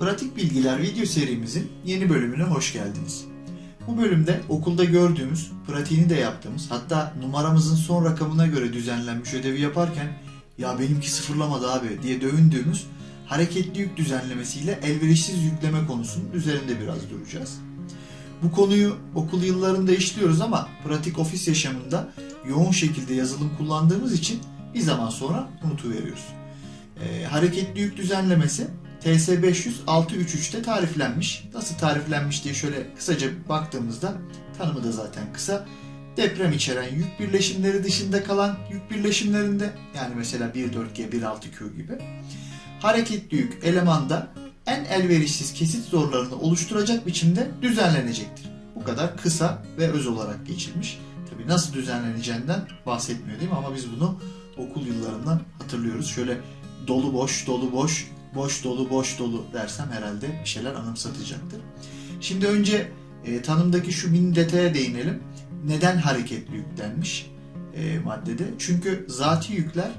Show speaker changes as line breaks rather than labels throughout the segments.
Pratik Bilgiler video serimizin yeni bölümüne hoş geldiniz. Bu bölümde okulda gördüğümüz, pratiğini de yaptığımız, hatta numaramızın son rakamına göre düzenlenmiş ödevi yaparken ya benimki sıfırlamadı abi diye dövündüğümüz hareketli yük düzenlemesiyle elverişsiz yükleme konusunun üzerinde biraz duracağız. Bu konuyu okul yıllarında işliyoruz ama pratik ofis yaşamında yoğun şekilde yazılım kullandığımız için bir zaman sonra unutuveriyoruz. Ee, hareketli yük düzenlemesi TS500-633'te tariflenmiş. Nasıl tariflenmiş diye şöyle kısaca baktığımızda tanımı da zaten kısa. Deprem içeren yük birleşimleri dışında kalan yük birleşimlerinde yani mesela 1.4G, 1.6Q gibi hareketli yük elemanda en elverişsiz kesit zorlarını oluşturacak biçimde düzenlenecektir. Bu kadar kısa ve öz olarak geçilmiş. Tabii nasıl düzenleneceğinden bahsetmiyor değil mi? Ama biz bunu okul yıllarından hatırlıyoruz. Şöyle dolu boş, dolu boş, boş dolu, boş dolu dersem herhalde bir şeyler anımsatacaktır. Şimdi önce e, tanımdaki şu mini detaya değinelim. Neden hareketli yük denmiş e, maddede? Çünkü zati yükler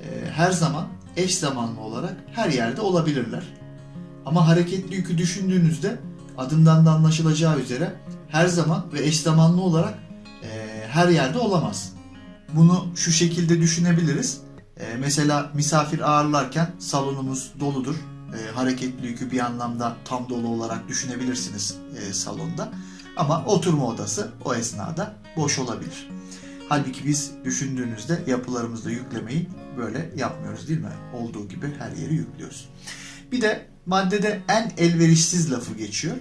e, her zaman eş zamanlı olarak her yerde olabilirler. Ama hareketli yükü düşündüğünüzde adından da anlaşılacağı üzere her zaman ve eş zamanlı olarak e, her yerde olamaz. Bunu şu şekilde düşünebiliriz. E, mesela misafir ağırlarken salonumuz doludur. E, hareketli yükü bir anlamda tam dolu olarak düşünebilirsiniz e, salonda. Ama oturma odası o esnada boş olabilir. Halbuki biz düşündüğünüzde yapılarımızda yüklemeyi böyle yapmıyoruz değil mi? Olduğu gibi her yeri yüklüyoruz. Bir de maddede en elverişsiz lafı geçiyor.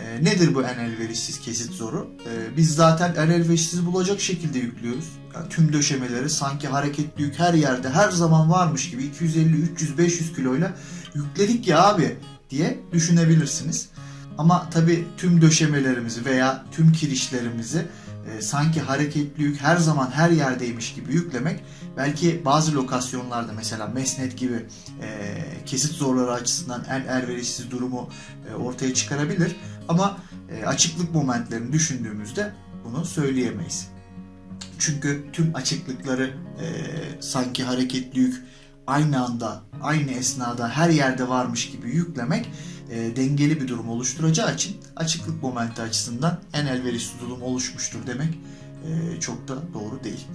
E, nedir bu en elverişsiz kesit zoru? E, biz zaten en elverişsiz bulacak şekilde yüklüyoruz. Yani tüm döşemeleri sanki hareketli yük her yerde her zaman varmış gibi 250, 300, 500 kiloyla yükledik ya abi diye düşünebilirsiniz. Ama tabii tüm döşemelerimizi veya tüm kirişlerimizi e, sanki hareketli yük her zaman her yerdeymiş gibi yüklemek belki bazı lokasyonlarda mesela mesnet gibi e, kesit zorları açısından en elverişsiz durumu e, ortaya çıkarabilir. Ama e, açıklık momentlerini düşündüğümüzde bunu söyleyemeyiz. Çünkü tüm açıklıkları e, sanki hareketli yük aynı anda, aynı esnada her yerde varmış gibi yüklemek e, dengeli bir durum oluşturacağı için açıklık momenti açısından en elverişli durum oluşmuştur demek e, çok da doğru değil.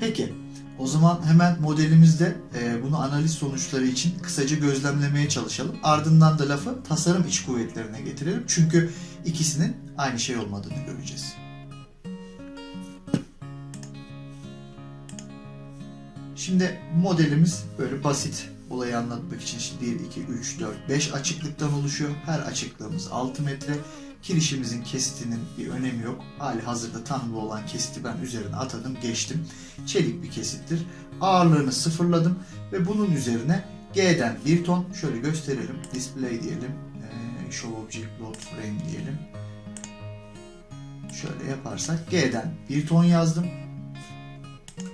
Peki o zaman hemen modelimizde e, bunu analiz sonuçları için kısaca gözlemlemeye çalışalım. Ardından da lafı tasarım iç kuvvetlerine getirelim. Çünkü ikisinin aynı şey olmadığını göreceğiz. Şimdi modelimiz böyle basit olayı anlatmak için işte 1, 2, 3, 4, 5 açıklıktan oluşuyor. Her açıklığımız 6 metre. Kirişimizin kesitinin bir önemi yok. Hali hazırda tanımlı olan kesiti ben üzerine atadım, geçtim. Çelik bir kesittir. Ağırlığını sıfırladım ve bunun üzerine G'den 1 ton şöyle gösterelim. Display diyelim. Ee, show object load frame diyelim. Şöyle yaparsak G'den 1 ton yazdım.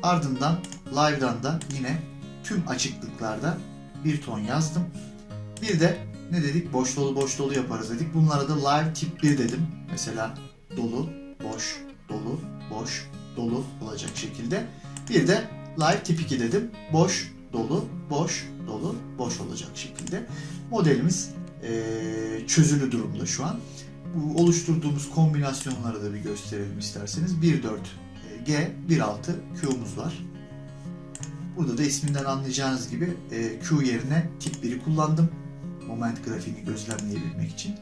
Ardından live'dan da yine tüm açıklıklarda 1 ton yazdım. Bir de ne dedik? Boş dolu boş dolu yaparız dedik. Bunlara da live tip 1 dedim. Mesela dolu, boş, dolu, boş, dolu olacak şekilde. Bir de live tip 2 dedim. Boş, dolu, boş, dolu, boş olacak şekilde. Modelimiz eee, çözülü durumda şu an. Bu oluşturduğumuz kombinasyonları da bir gösterelim isterseniz. 1.4 G, 1.6 Q'muz var. Burada da isminden anlayacağınız gibi e, Q yerine tip 1'i kullandım. Moment grafiğini gözlemleyebilmek için.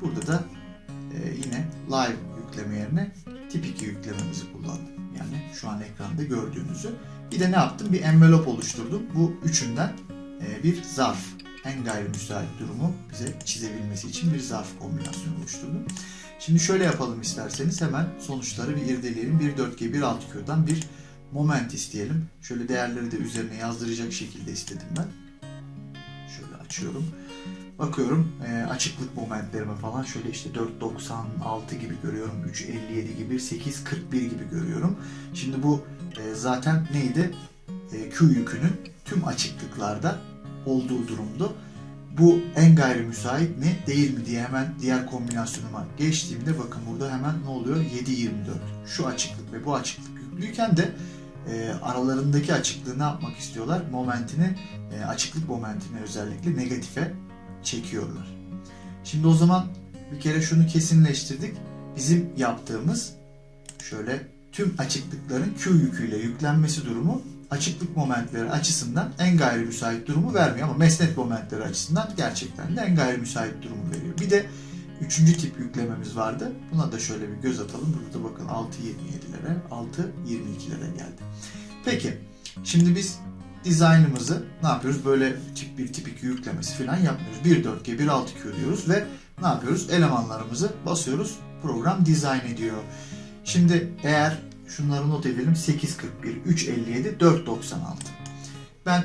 Burada da e, yine live yükleme yerine tip 2 yüklememizi kullandım. Yani şu an ekranda gördüğünüzü. Bir de ne yaptım? Bir envelope oluşturdum. Bu üçünden e, bir zarf. En gayrimüsait durumu bize çizebilmesi için bir zarf kombinasyonu oluşturdum. Şimdi şöyle yapalım isterseniz hemen sonuçları bir irdeleyelim. 1.4G, 1.6Q'dan bir moment isteyelim. Şöyle değerleri de üzerine yazdıracak şekilde istedim ben. Açıyorum. Bakıyorum e, açıklık momentlerime falan şöyle işte 4.96 gibi görüyorum. 3.57 gibi, 8.41 gibi görüyorum. Şimdi bu e, zaten neydi? E, Q yükünün tüm açıklıklarda olduğu durumdu. Bu en gayrimüsait mi değil mi diye hemen diğer kombinasyonuma geçtiğimde bakın burada hemen ne oluyor? 7.24. Şu açıklık ve bu açıklık yüklüyken de e, aralarındaki açıklığı ne yapmak istiyorlar? Momentini, e, açıklık momentini özellikle negatife çekiyorlar. Şimdi o zaman bir kere şunu kesinleştirdik. Bizim yaptığımız şöyle tüm açıklıkların Q yüküyle yüklenmesi durumu açıklık momentleri açısından en gayri müsait durumu vermiyor ama mesnet momentleri açısından gerçekten de en gayri müsait durumu veriyor. Bir de üçüncü tip yüklememiz vardı. Buna da şöyle bir göz atalım. Burada bakın 6.27'lere, 6.22'lere geldi. Peki, şimdi biz dizaynımızı ne yapıyoruz? Böyle tip 1, tip 2 yüklemesi falan yapmıyoruz. 1.4G, 1.6Q diyoruz ve ne yapıyoruz? Elemanlarımızı basıyoruz. Program dizayn ediyor. Şimdi eğer şunları not edelim. 841, 357, 496. Ben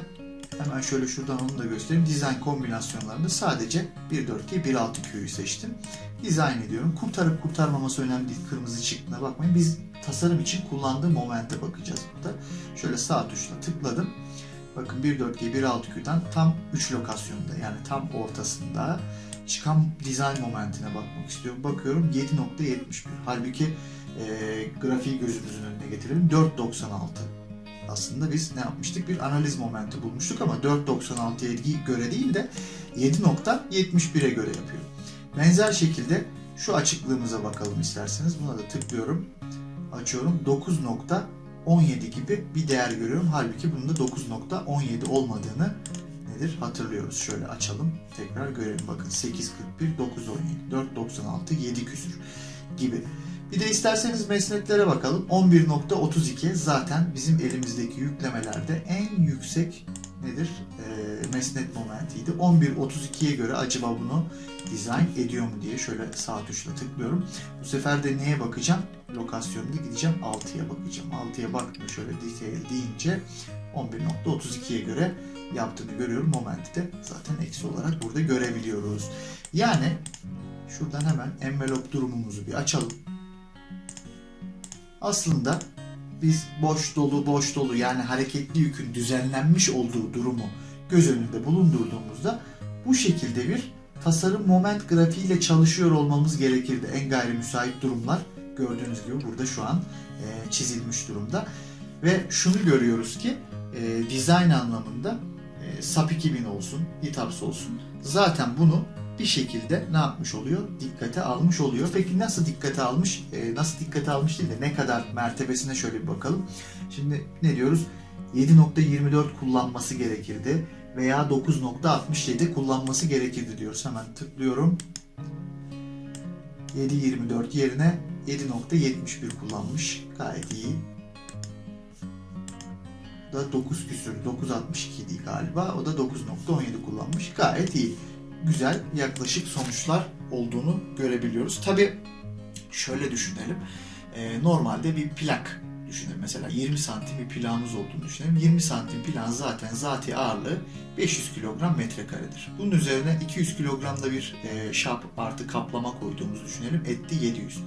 hemen şöyle şuradan onu da göstereyim. Dizayn kombinasyonlarında sadece 1.4G, 1.6Q'yu seçtim. Dizayn ediyorum. Kurtarıp kurtarmaması önemli değil. Kırmızı çıktığına bakmayın. Biz tasarım için kullandığı momente bakacağız burada. Şöyle sağ tuşla tıkladım. Bakın 1.4G, 1.6Q'dan tam 3 lokasyonda yani tam ortasında çıkan dizayn momentine bakmak istiyorum. Bakıyorum 7.71. Halbuki e, grafiği gözümüzün önüne getirelim. 4.96. Aslında biz ne yapmıştık? Bir analiz momenti bulmuştuk ama 4.96'ya göre değil de 7.71'e göre yapıyor. Benzer şekilde şu açıklığımıza bakalım isterseniz. Buna da tıklıyorum. Açıyorum. 9.17 gibi bir değer görüyorum. Halbuki bunun da 9.17 olmadığını nedir hatırlıyoruz. Şöyle açalım. Tekrar görelim. Bakın 8.41, 9.17, 4.96, 7 küsür gibi. Bir de isterseniz mesnetlere bakalım. 11.32 zaten bizim elimizdeki yüklemelerde en yüksek nedir? E, mesnet momentiydi. 11.32'ye göre acaba bunu dizayn ediyor mu diye şöyle sağ tuşla tıklıyorum. Bu sefer de neye bakacağım? Lokasyonda gideceğim 6'ya bakacağım. 6'ya baktım şöyle detail deyince 11.32'ye göre yaptığını görüyorum. Momenti de zaten eksi olarak burada görebiliyoruz. Yani şuradan hemen envelope durumumuzu bir açalım. Aslında biz boş dolu boş dolu yani hareketli yükün düzenlenmiş olduğu durumu göz önünde bulundurduğumuzda bu şekilde bir tasarım moment grafiğiyle çalışıyor olmamız gerekirdi. En gayri müsait durumlar gördüğünüz gibi burada şu an e, çizilmiş durumda. Ve şunu görüyoruz ki e, dizayn anlamında e, SAP 2000 olsun, ETAPS olsun zaten bunu bir şekilde ne yapmış oluyor? Dikkate almış oluyor. Peki nasıl dikkate almış? E, nasıl dikkate almış değil de ne kadar mertebesine şöyle bir bakalım. Şimdi ne diyoruz? 7.24 kullanması gerekirdi veya 9.67 kullanması gerekirdi diyoruz. Hemen tıklıyorum. 7.24 yerine 7.71 kullanmış. Gayet iyi. Bu da 9 küsür, 9.62 değil galiba. O da 9.17 kullanmış. Gayet iyi güzel yaklaşık sonuçlar olduğunu görebiliyoruz. Tabi şöyle düşünelim. Ee, normalde bir plak düşünelim. Mesela 20 santim bir plağımız olduğunu düşünelim. 20 santim plağın zaten zati ağırlığı 500 kilogram metrekaredir. Bunun üzerine 200 kilogramda bir e, şap artı kaplama koyduğumuzu düşünelim. Etti 700.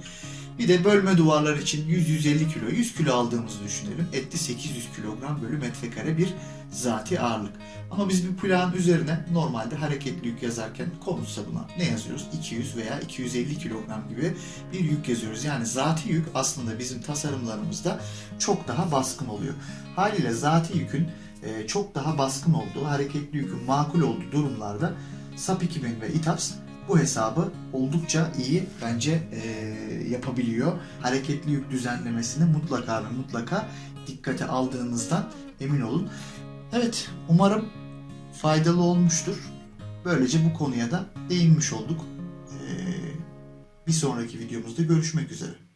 Bir de bölme duvarlar için 100-150 kilo, 100 kilo aldığımızı düşünelim. Etti 800 kilogram bölü metrekare bir zati ağırlık. Ama biz bir plağın üzerine normalde hareketli yük yazarken konutsa buna ne yazıyoruz? 200 veya 250 kilogram gibi bir yük yazıyoruz. Yani zati yük aslında bizim tasarımlarımızda çok daha baskın oluyor. Haliyle zati yükün e, çok daha baskın olduğu, hareketli yükün makul olduğu durumlarda SAP 2000 ve ITAPS bu hesabı oldukça iyi bence e, yapabiliyor. Hareketli yük düzenlemesini mutlaka ve mutlaka dikkate aldığınızdan emin olun. Evet, umarım faydalı olmuştur. Böylece bu konuya da değinmiş olduk. Ee, bir sonraki videomuzda görüşmek üzere.